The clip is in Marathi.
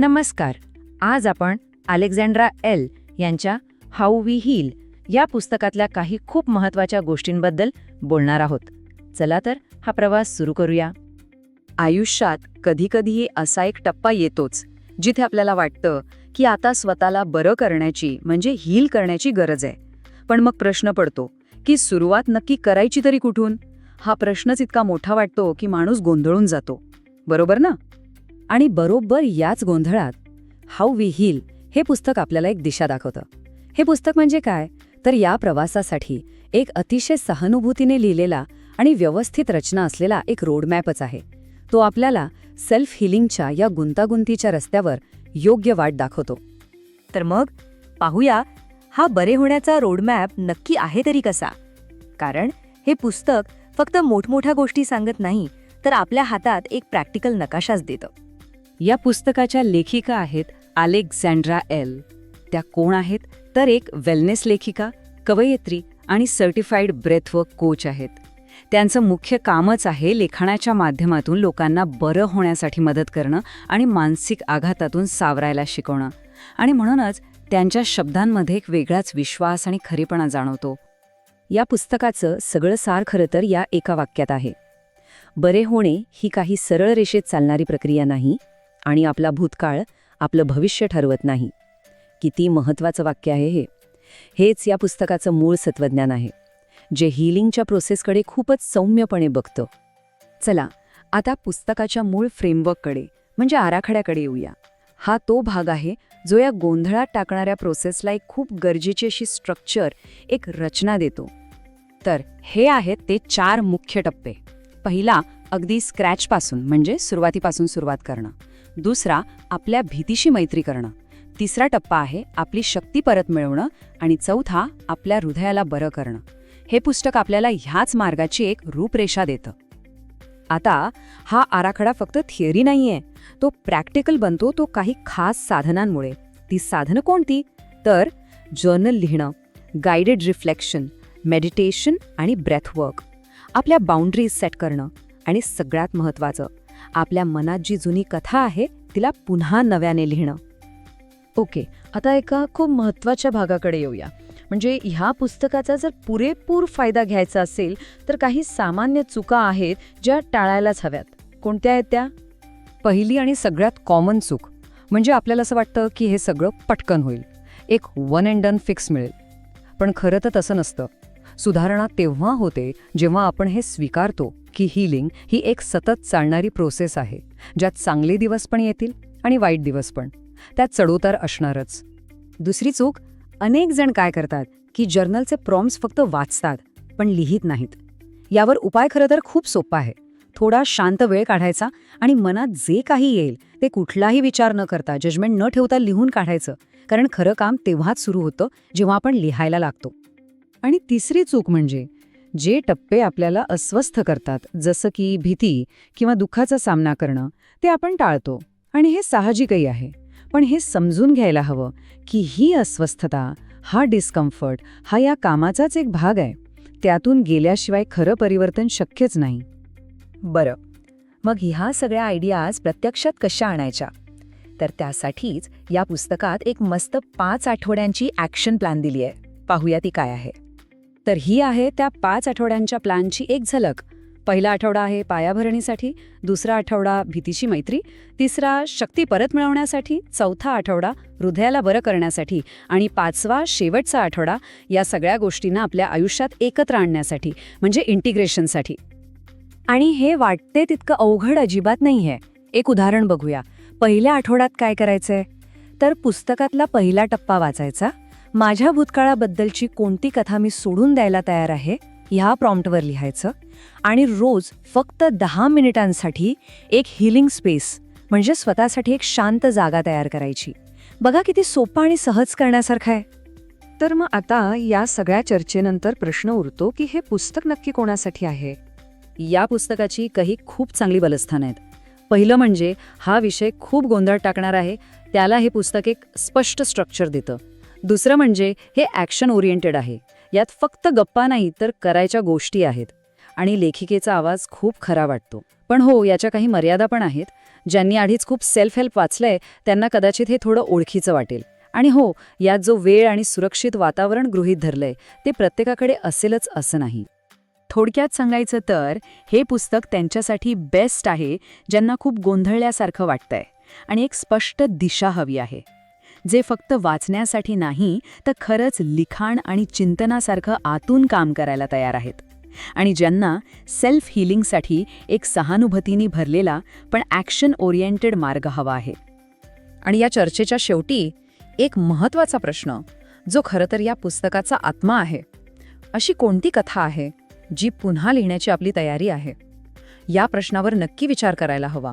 नमस्कार. आज आपण अलेक्झांड्रा एल यांच्या हाऊ वी हील या पुस्तकातल्या काही खूप महत्त्वाच्या गोष्टींबद्दल बोलणार आहोत. चला तर हा प्रवास सुरू करूया. आयुष्यात कधीकधी असा एक टप्पा येतोच जिथे आपल्याला वाटतं की आता स्वतःला बरं करण्याची म्हणजे हील करण्याची गरज आहे. पण मग प्रश्न पडतो की सुरुवात नक्की करायची तरी कुठून? हा प्रश्नच इतका मोठा वाटतो की माणूस गोंधळून जातो. बरोबर ना? आणि बरोबर याच गोंधळात हाऊ वी हील हे पुस्तक आपल्याला एक दिशा दाखवतं. हे पुस्तक म्हणजे काय? तर या प्रवासासाठी एक अतिशय सहानुभूतीने लिहिलेला आणि व्यवस्थित रचना असलेला एक रोडमॅपच आहे. तो आपल्याला सेल्फ हिलिंगच्या या गुंतागुंतीच्या रस्त्यावर योग्य वाट दाखवतो. तर मग पाहूया हा बरे होण्याचा रोडमॅप नक्की आहे तरी कसा? कारण हे पुस्तक फक्त मोठमोठ्या गोष्टी सांगत नाही तर आपल्या हातात एक प्रॅक्टिकल नकाशाच देतं. या पुस्तकाच्या लेखिका आहेत अलेक्झांड्रा एल. त्या कोण आहेत? तर एक वेलनेस लेखिका कवयित्री आणि सर्टिफाईड ब्रेथवर्क कोच आहेत. त्यांचं मुख्य कामच आहे लेखनाच्या माध्यमातून लोकांना बरं होण्यासाठी मदत करणं आणि मानसिक आघातातून सावरायला शिकवणं. आणि म्हणूनच त्यांच्या शब्दांमध्ये एक वेगळाच विश्वास आणि खरेपणा जाणवतो. या पुस्तकाचं सगळं सार खरं तर या एका वाक्यात आहे. बरे होणे ही काही सरळ रेषेत चालणारी प्रक्रिया नाही आणि आपला भूतकाळ आपलं भविष्य ठरवत नाही. किती महत्वाचं वाक्य आहे हे. हेच या पुस्तकाचं मूळ सत्वज्ञान आहे जे हीलिंगच्या प्रोसेसकडे खूपच सौम्यपणे बघतं. चला आता पुस्तकाच्या मूळ फ्रेमवर्ककडे म्हणजे आराखड्याकडे येऊया. हा तो भाग आहे जो या गोंधळात टाकणाऱ्या प्रोसेसला एक खूप गरजेची अशी स्ट्रक्चर एक रचना देतो. तर हे आहेत ते चार मुख्य टप्पे. पहिला अगदी स्क्रॅचपासून म्हणजे सुरुवातीपासून सुरुवात करणं. दुसरा आपल्या भीतीशी मैत्री करणं. तिसरा टप्पा आहे आपली शक्ती परत मिळवणं आणि चौथा आपल्या हृदयाला बरं करणं. हे पुस्तक आपल्याला ह्याच मार्गाची एक रूपरेषा देतं. आता हा आराखडा फक्त थिअरी नाहीये. तो प्रॅक्टिकल बनतो तो काही खास साधनांमुळे. ती साधनं कोणती? तर जर्नल लिहिणं गायडेड रिफ्लेक्शन मेडिटेशन आणि ब्रेथवर्क आपल्या बाउंड्रीज सेट करणं आणि सगळ्यात महत्त्वाचं आपल्या मनात जी जुनी कथा आहे तिला पुन्हा नव्याने लिहिणं. ओके आता एका खूप महत्त्वाच्या भागाकडे येऊया. म्हणजे ह्या पुस्तकाचा जर पुरेपूर फायदा घ्यायचा असेल तर काही सामान्य चुका आहेत ज्या टाळायलाच हव्यात. कोणत्या आहेत त्या? पहिली आणि सगळ्यात कॉमन चूक. म्हणजे आपल्याला असं वाटतं की हे सगळं पटकन होईल. एक वन अँड डन फिक्स मिळेल. पण खरं तर तसं नसतं. सुधारणा तेव्हा होते जेव्हा आपण हे स्वीकारतो. की हीलिंग ही एक सतत चालणारी प्रोसेस आहे. ज्यात चांगले दिवस पण येतील आणि वाईट दिवस पण. त्यात चढउतार असणारच. दुसरी चूक अनेक जण काय करतात की जर्नलचे प्रॉम्स फक्त वाचतात पण लिहित नाहीत. यावर उपाय खरं तर खूप सोपा आहे. थोडा शांत वेळ काढायचा आणि मनात जे काही येईल ते कुठलाही विचार न करता जजमेंट न ठेवता लिहून काढायचं. कारण खरं काम तेव्हाच सुरू होतं जेव्हा आपण लिहायला लागतो. आणि तिसरी चूक म्हणजे जे टप्पे आपल्याला अस्वस्थ करतात जसं की भीती किंवा दुःखाचा सामना करणं ते आपण टाळतो. आणि हे साहजिकही आहे. पण हे समजून घ्यायला हवं की ही अस्वस्थता हा डिस्कम्फर्ट हा या कामाचाच एक भाग आहे. त्यातून गेल्याशिवाय खरं परिवर्तन शक्यच नाही. बरं. मग ह्या सगळ्या आयडियाज प्रत्यक्षात कशा आणायच्या? तर त्यासाठीच या पुस्तकात एक मस्त पाच आठवड्यांची ॲक्शन प्लॅन दिली आहे पाहूया ती काय आहे. तर ही आहे त्या पाच आठवड्यांच्या प्लॅनची एक झलक. पहिला आठवडा आहे पायाभरणीसाठी दुसरा आठवडा भीतीची मैत्री तिसरा शक्ती परत मिळवण्यासाठी चौथा आठवडा हृदयाला बरं करण्यासाठी आणि पाचवा शेवटचा आठवडा या सगळ्या गोष्टींना आपल्या आयुष्यात एकत्र आणण्यासाठी म्हणजे इंटिग्रेशनसाठी. आणि हे वाटते तितकं अवघड अजिबात नाही आहे एक उदाहरण बघूया. पहिल्या आठवड्यात काय करायचंय? तर पुस्तकातला पहिला टप्पा वाचायचा. माझ्या भूतकाळाबद्दलची कोणती कथा मी सोडून द्यायला तयार आहे ह्या प्रॉम्प्टवर लिहायचं. आणि रोज फक्त दहा मिनिटांसाठी एक हिलिंग स्पेस म्हणजे स्वतःसाठी एक शांत जागा तयार करायची. बघा किती सोपं आणि सहज करण्यासारखं आहे. तर मग आता या सगळ्या चर्चेनंतर प्रश्न उरतो की हे पुस्तक नक्की कोणासाठी आहे? या पुस्तकाची काही खूप चांगली बलस्थान आहेत. पहिलं म्हणजे हा विषय खूप गोंधळ टाकणार आहे त्याला हे पुस्तक एक स्पष्ट स्ट्रक्चर देतं. दुसरं म्हणजे हे ॲक्शन ओरिएंटेड आहे. यात फक्त गप्पा नाही तर करायच्या गोष्टी आहेत. आणि लेखिकेचा आवाज खूप खरा वाटतो. पण हो याच्या काही मर्यादा पण आहेत. ज्यांनी आधीच खूप सेल्फ हेल्प वाचलंय त्यांना कदाचित हे थोडं ओळखीचं वाटेल. आणि हो यात जो वेळ आणि सुरक्षित वातावरण गृहीत धरलंय ते प्रत्येकाकडे असेलच असं नाही. थोडक्यात सांगायचं तर हे पुस्तक त्यांच्यासाठी बेस्ट आहे ज्यांना खूप गोंधळल्यासारखं वाटतंय. आणि एक स्पष्ट दिशा हवी आहे. जे फक्त वाचण्यासाठी नाही तर खरंच लिखाण आणि चिंतनासारखं आतून काम करायला तयार आहेत. आणि ज्यांना सेल्फ हिलिंगसाठी एक सहानुभूतीने भरलेला पण ॲक्शन ओरिएंटेड मार्ग हवा आहे. आणि या चर्चेच्या शेवटी एक महत्त्वाचा प्रश्न जो खरं तर या पुस्तकाचा आत्मा आहे अशी कोणती कथा आहे जी पुन्हा लिहिण्याची आपली तयारी आहे? या प्रश्नावर नक्की विचार करायला हवा.